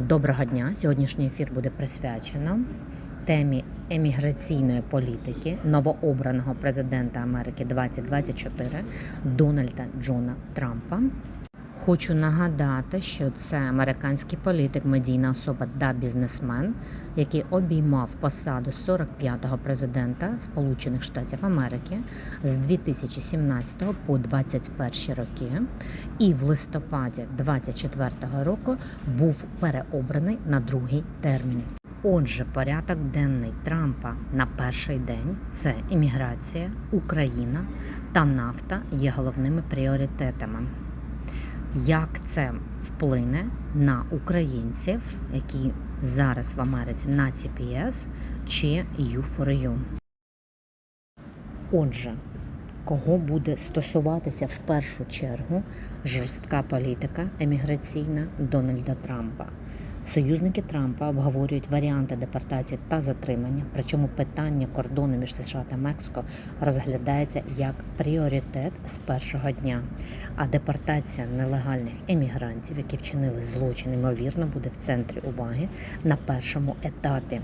Доброго дня! Сьогоднішній ефір буде присвячено темі еміграційної політики новообраного президента Америки 2024 Дональда Джона Трампа. Хочу нагадати, що це американський політик, медійна особа та бізнесмен, який обіймав посаду 45-го президента Сполучених Штатів Америки з 2017 по 2021 роки, і в листопаді 2024 року був переобраний на другий термін. Отже, порядок денний Трампа на перший день це імміграція, Україна та нафта є головними пріоритетами. Як це вплине на українців, які зараз в Америці на TPS чи U4U? Отже, кого буде стосуватися в першу чергу жорстка політика еміграційна Дональда Трампа? Союзники Трампа обговорюють варіанти депортації та затримання. Причому питання кордону між США та Мексико розглядається як пріоритет з першого дня. А депортація нелегальних емігрантів, які вчинили злочин, ймовірно, буде в центрі уваги на першому етапі.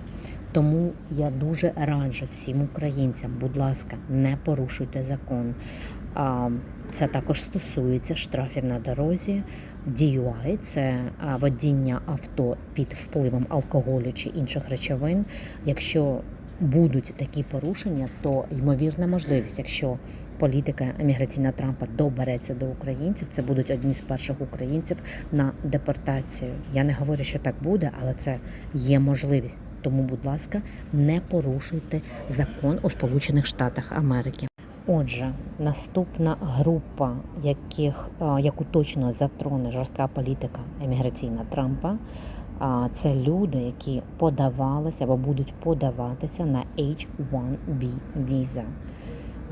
Тому я дуже раджу всім українцям, будь ласка, не порушуйте закон. А, Це також стосується штрафів на дорозі. DUI – це водіння авто під впливом алкоголю чи інших речовин. Якщо будуть такі порушення, то ймовірна можливість, якщо політика еміграційна Трампа добереться до українців, це будуть одні з перших українців на депортацію. Я не говорю, що так буде, але це є можливість. Тому, будь ласка, не порушуйте закон у Сполучених Штатах Америки. Отже, наступна група, яких яку точно затроне жорстка політика еміграційна Трампа, це люди, які подавалися або будуть подаватися на H1B віза.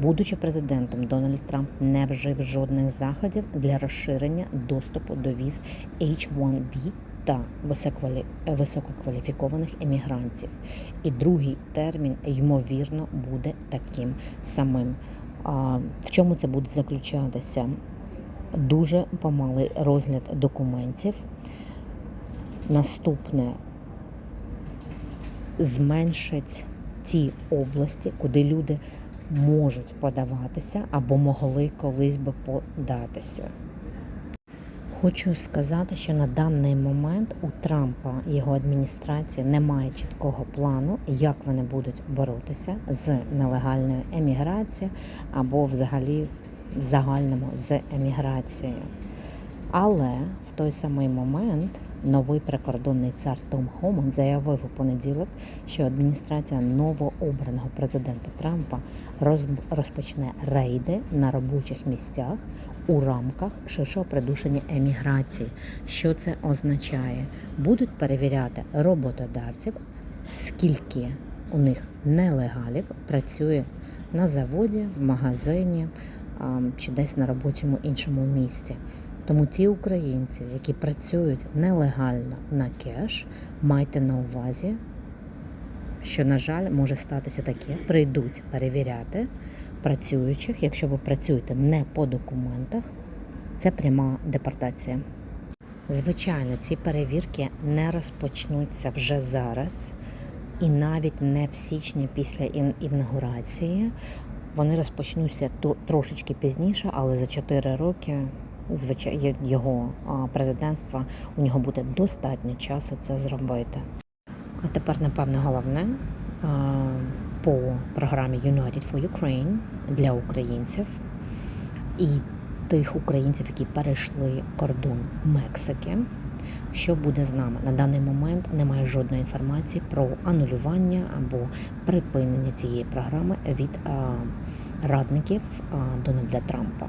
Будучи президентом, Дональд Трамп не вжив жодних заходів для розширення доступу до віз H1B та висококвалі- висококваліфікованих емігрантів. І другий термін, ймовірно, буде таким самим. А в чому це буде заключатися? Дуже помалий розгляд документів. Наступне зменшить ті області, куди люди можуть подаватися або могли колись би податися. Хочу сказати, що на даний момент у Трампа його адміністрації немає чіткого плану, як вони будуть боротися з нелегальною еміграцією або взагалі в загальному з еміграцією. Але в той самий момент новий прикордонний цар Том Хоман заявив у понеділок, що адміністрація новообраного президента Трампа роз- розпочне рейди на робочих місцях у рамках ширшого придушення еміграції. Що це означає? Будуть перевіряти роботодавців, скільки у них нелегалів працює на заводі, в магазині чи десь на робочому іншому місці. Тому ті українці, які працюють нелегально на кеш, майте на увазі, що, на жаль, може статися таке, прийдуть перевіряти працюючих, якщо ви працюєте не по документах, це пряма депортація. Звичайно, ці перевірки не розпочнуться вже зараз, і навіть не в січні після ін- інаугурації. Вони розпочнуться трошечки пізніше, але за 4 роки його президентства у нього буде достатньо часу це зробити. А тепер, напевно, головне по програмі United for Ukraine для українців і тих українців, які перейшли кордон Мексики. Що буде з нами на даний момент? Немає жодної інформації про анулювання або припинення цієї програми від радників Дональда Трампа.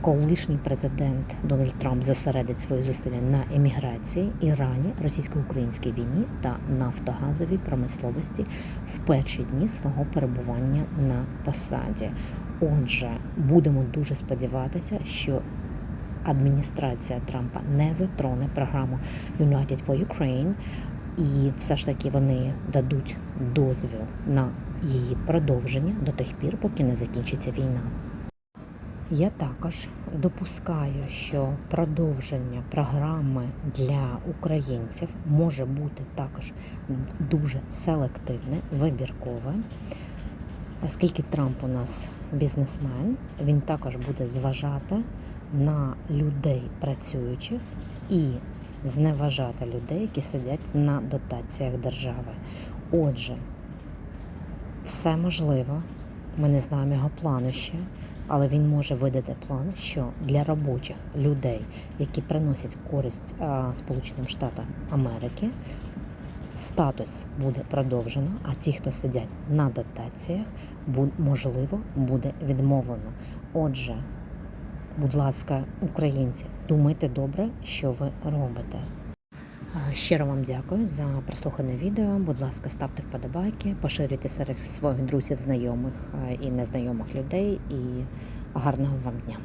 Колишній президент Дональд Трамп зосередить свої зусилля на еміграції, Ірані, російсько-українській війні та нафтогазовій промисловості в перші дні свого перебування на посаді. Отже, будемо дуже сподіватися, що адміністрація Трампа не затроне програму United for Ukraine, і все ж таки вони дадуть дозвіл на її продовження до тих пір, поки не закінчиться війна. Я також допускаю, що продовження програми для українців може бути також дуже селективне, вибіркове. Оскільки Трамп у нас бізнесмен, він також буде зважати на людей працюючих і зневажати людей, які сидять на дотаціях держави. Отже, все можливо. Ми не знаємо його плану ще, але він може видати план, що для робочих людей, які приносять користь а, Сполученим Штатам Америки, статус буде продовжено, а ті, хто сидять на дотаціях, можливо, буде відмовлено. Отже, будь ласка, українці, думайте добре, що ви робите. Щиро вам дякую за прослухане відео. Будь ласка, ставте вподобайки, поширюйте серед своїх друзів, знайомих і незнайомих людей. І гарного вам дня!